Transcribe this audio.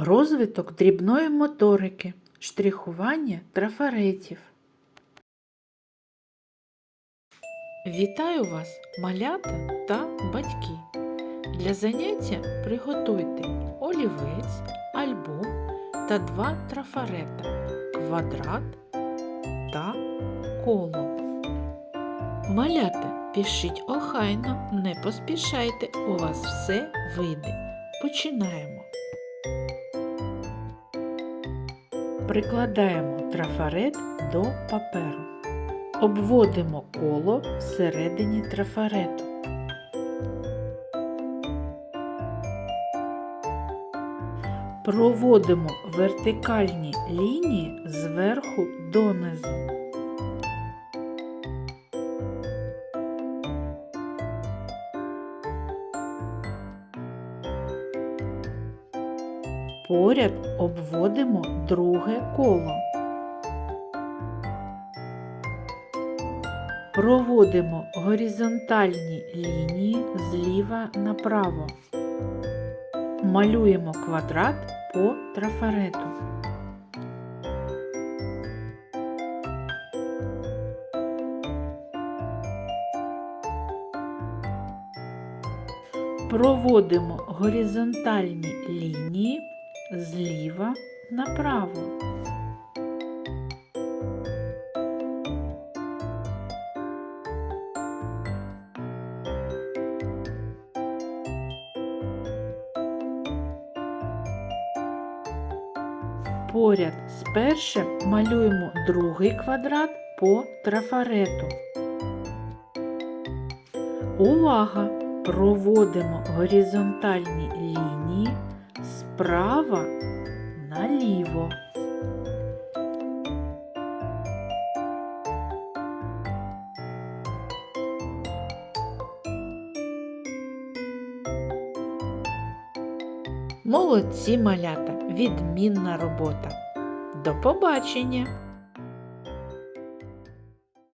Розвиток дрібної моторики, штрихування трафаретів. Вітаю вас, малята та батьки! Для заняття приготуйте олівець, альбом та два трафарета квадрат та коло. Малята, пишіть охайно, не поспішайте, у вас все вийде. Починаємо. Прикладаємо трафарет до паперу. Обводимо коло всередині трафарету. Проводимо вертикальні лінії зверху донизу. Поряд обводимо друге коло. Проводимо горизонтальні лінії зліва направо. Малюємо квадрат по трафарету. Проводимо горизонтальні лінії зліва направо. Поряд з першим малюємо другий квадрат по трафарету. Увага! Проводимо горизонтальні лінії справа наліво. Молодці малята, відмінна робота. До побачення!